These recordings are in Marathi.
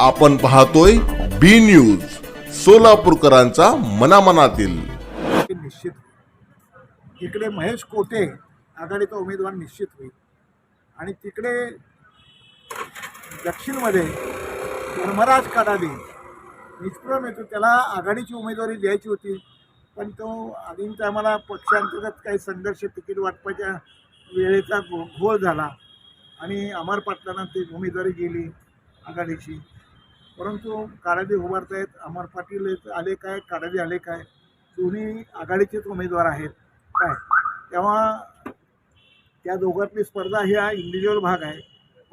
आपण पाहतोय बी न्यूज सोलापूरकरांचा मनामनातील. ते निश्चित होईल. इकडे महेश कोटे आघाडीचा उमेदवार निश्चित होईल. आणि तिकडे दक्षिणमध्ये धर्मराज कडाडे निष्प्रम येतो त्याला आघाडीची उमेदवारी द्यायची होती पण तो आधीन आम्हाला पक्षांतर्गत काही संघर्ष तिकीट वाटपाच्या वेळेचा घोळ झाला. आणि अमर पाटलांना ती उमेदवारी गेली आघाडीची. परंतु काळाजी उभारतायत अमर पाटील आले काय काळाजी आले काय दोन्ही आघाडीचेच उमेदवार आहेत. काय? तेव्हा त्या दोघांतली स्पर्धा ही हा इंडिव्हिज्युअल भाग आहे.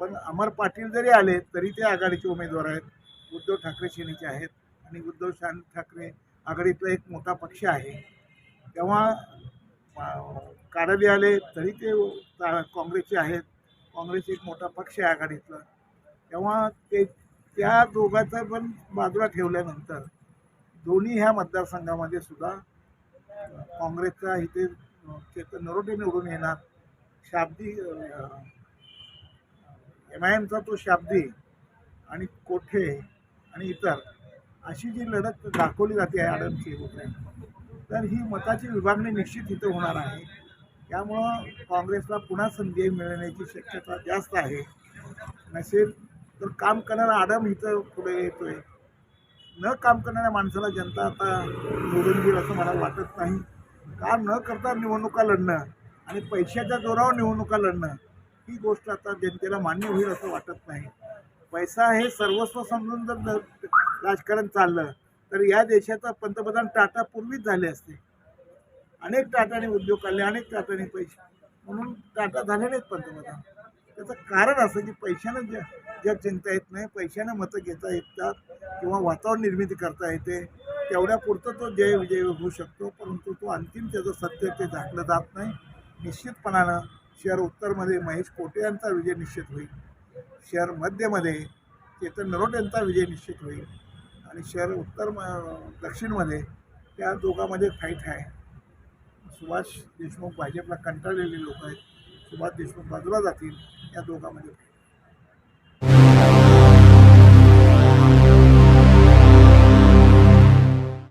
पण अमर पाटील जरी आले तरी ते आघाडीचे उमेदवार आहेत. उद्धव ठाकरे सेनेचे आहेत आणि उद्धव शान ठाकरे आघाडीतला एक मोठा पक्ष आहे. तेव्हा अं, आले तरी ते काँग्रेसचे आहेत. काँग्रेस एक मोठा पक्ष आहे आघाडीतला. तेव्हा ते त्या दोघांचं पण बाजूला ठेवल्यानंतर दोन्ही ह्या मतदारसंघामध्ये सुद्धा काँग्रेसचा इथे चेतन नरोटे निवडून येणार. शाब्दी एम आय एमचा तो शाब्दी आणि कोठे आणि इतर अशी जी लढत दाखवली जाते आहे आडमची वगैरे तर ही मताची विभागणी निश्चित इथं होणार आहे. त्यामुळं काँग्रेसला पुन्हा संधी मिळण्याची शक्यता जास्त आहे. नसेल तर काम करणारा आडम इथं पुढे येतोय. न काम करणाऱ्या माणसाला जनता आता निवडून घेईल असं मला वाटत नाही. काम न करता निवडणुका लढणं आणि पैशाच्या जोरावर निवडणुका लढणं ही गोष्ट आता जनतेला मान्य होईल असं वाटत नाही. पैसा हे सर्वस्व समजून जर राजकारण चाललं तर या देशाचा पंतप्रधान टाटा पूर्वीच झाले असते. अनेक टाटाने उद्योग काढले अनेक टाटाने पैसे. म्हणून टाटा झाले नाहीत पंतप्रधान. त्याचं कारण असं की पैशानं ज्या ज्यात चिंता येत नाही पैशानं मतं घेता येतात किंवा वातावरण निर्मिती करता येते तेवढ्यापुरतं तो जय विजय होऊ शकतो परंतु तो अंतिम त्याचं सत्य ते झाकलं जात नाही. निश्चितपणानं शहर उत्तरमध्ये महेश कोटे यांचा विजय निश्चित होईल. शहर मध्यमध्ये चेतन नरोट यांचा विजय निश्चित होईल. आणि शहर उत्तर म- दक्षिणमध्ये त्या दोघांमध्ये फाईट आहे. सुभाष देशमुख भाजपला कंटाळलेले लोक आहेत. सुभाष देशमुख बाजूला जातील या दोघांमध्ये